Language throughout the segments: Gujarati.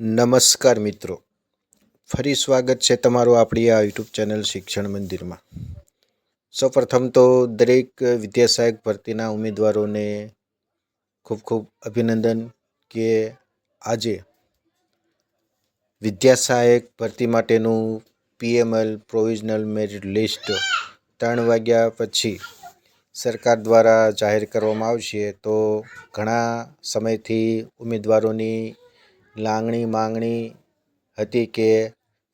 નમસ્કાર મિત્રો. ફરી સ્વાગત છે તમારું આપણી આ યુટ્યુબ ચેનલ શિક્ષણ મંદિરમાં. સૌપ્રથમ તો દરેક વિદ્યાસહાયક ભરતીના ઉમેદવારોને ખૂબ ખૂબ અભિનંદન કે આજે વિદ્યાસહાયક ભરતી માટેનું પીએમએલ પ્રોવિઝનલ મેરિટ લિસ્ટ ત્રણ વાગ્યા પછી સરકાર દ્વારા જાહેર કરવામાં આવશે તો ઘણા સમયથી ઉમેદવારોની લાગણી માંગણી હતી કે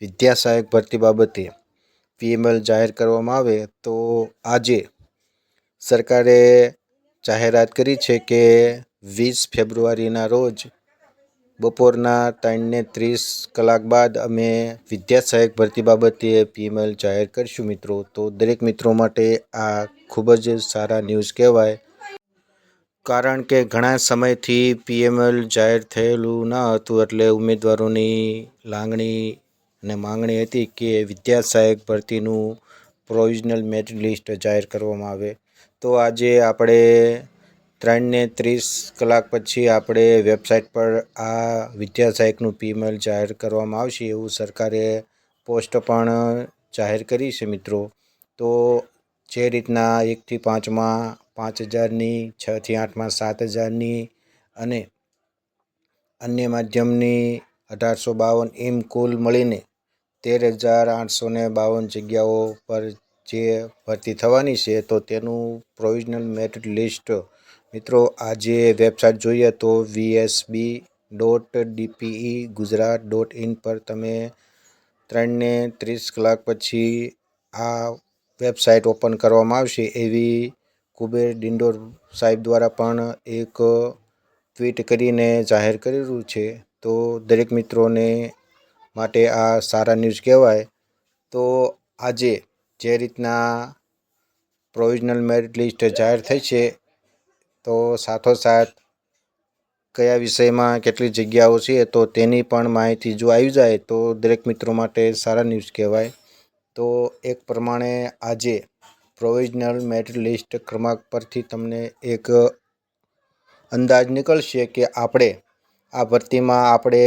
વિદ્યા સહાયક ભરતી બાબતે પીએમએલ જાહેર કરવામાં આવે તો આજે સરકારે જાહેરાત કરી છે કે વીસ ફેબ્રુઆરીના રોજ બપોરના ત્રણને ત્રીસ કલાક બાદ અમે વિદ્યા સહાયક ભરતી બાબતે પીએમએલ જાહેર કરીશું મિત્રો. તો દરેક મિત્રો માટે આ ખૂબ જ સારા ન્યૂઝ કહેવાય. કારણ કે ઘણા સમયથી પીએમએલ જાહેર થયેલું ન હતું એટલે ઉમેદવારોની લાગણી અને માંગણી હતી કે વિદ્યા સહાયક ભરતીનું પ્રોવિઝનલ મેરિટ લિસ્ટ જાહેર કરવામાં આવે. તો આજે આપણે ત્રણને ત્રીસ કલાક પછી આપણે વેબસાઇટ પર આ વિદ્યા સહાયકનું પીએમએલ જાહેર કરવામાં આવશે એવું સરકારે પોસ્ટ પણ જાહેર કરી છે મિત્રો. તો જે રીતના એકથી પાંચમાં પાંચ હજારની છથી આઠમાં સાત હજારની અને અન્ય માધ્યમની અઢારસો બાવન એમ કુલ મળીને તેર હજાર આઠસો ને બાવન જગ્યાઓ પર જે ભરતી થવાની છે, તો તેનું પ્રોવિઝનલ મેરિટ લિસ્ટ મિત્રો આજે વેબસાઇટ જોઈએ તો VSB dot DPE Gujarat dot in પર તમે ત્રણને ત્રીસ કલાક પછી આ વેબસાઇટ ઓપન કરવામાં આવશે એવી કુબેર ડિંડોર સાહેબ દ્વારા પણ એક ટ્વીટ કરીને જાહેર કરેલું છે. તો દરેક મિત્રોને માટે આ સારા ન્યૂઝ કહેવાય. તો આજે જે રીતના પ્રોવિઝનલ મેરિટ લિસ્ટ જાહેર થઈ છે, તો સાથોસાથ કયા વિષયમાં કેટલી જગ્યાઓ છે, તો તેની પણ માહિતી જો આવી જાય, તો દરેક મિત્રો માટે સારા ન્યૂઝ કહેવાય. તો એક પ્રમાણે આજે પ્રોવિઝનલ મેરિટ લિસ્ટ ક્રમાંક પરથી તમને એક અંદાજ નીકળશે કે આપણે આ ભરતીમાં આપણે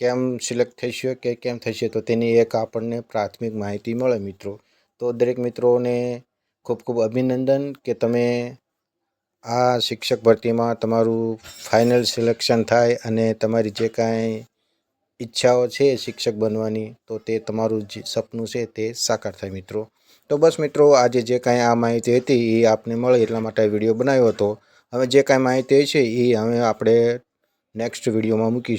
કેમ સિલેક્ટ થઈશું કે કેમ થશે તો તેની એક આપણને પ્રાથમિક માહિતી મળે મિત્રો. તો દરેક મિત્રોને ખૂબ ખૂબ અભિનંદન કે તમે આ શિક્ષક ભરતીમાં તમારું ફાઇનલ સિલેક્શન થાય અને તમારી જે કાંઈ ઈચ્છાઓ છે શિક્ષક બનવાની, તો તે તમારું જે સપનું છે તે સાકાર થાય મિત્રો. તો બસ મિત્રો, આજે જે કાંઈ આ માહિતી હતી એ આપને મળે એટલા માટે વીડિયો બનાવ્યો હતો. હવે જે કાંઈ માહિતી છે એ હવે આપણે નેક્સ્ટ વિડીયોમાં મૂકીશું.